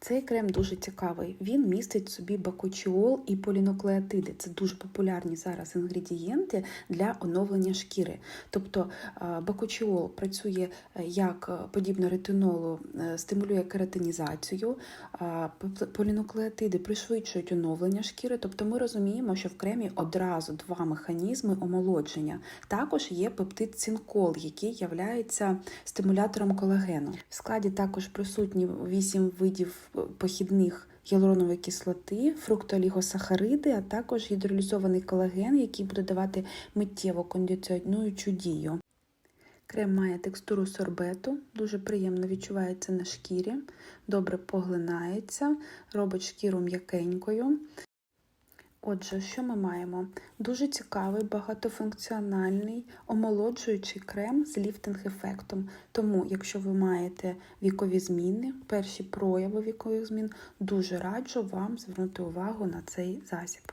Цей крем дуже цікавий. Він містить в собі бакучіол і полінуклеотиди. Це дуже популярні зараз інгредієнти для оновлення шкіри. Тобто е, бакучіол працює е, як е, подібно ретинолу, стимулює кератинізацію, полінуклеотиди пришвидшують оновлення шкіри. Тобто ми розуміємо, що в кремі одразу два механізми омолодження. Також є пептид цинкол, який являється стимулятором колагену. В складі також присутні 8 видів похідних гіалуронової кислоти, фруктоолігосахариди, а також гідролізований колаген, який буде давати миттєво кондиціонуючу дію. Крем має текстуру сорбету, дуже приємно відчувається на шкірі, добре поглинається, робить шкіру м'якенькою. Отже, що ми маємо? Дуже цікавий, багатофункціональний, омолоджуючий крем з ліфтинг-ефектом. Тому, якщо ви маєте вікові зміни, перші прояви вікових змін, дуже раджу вам звернути увагу на цей засіб.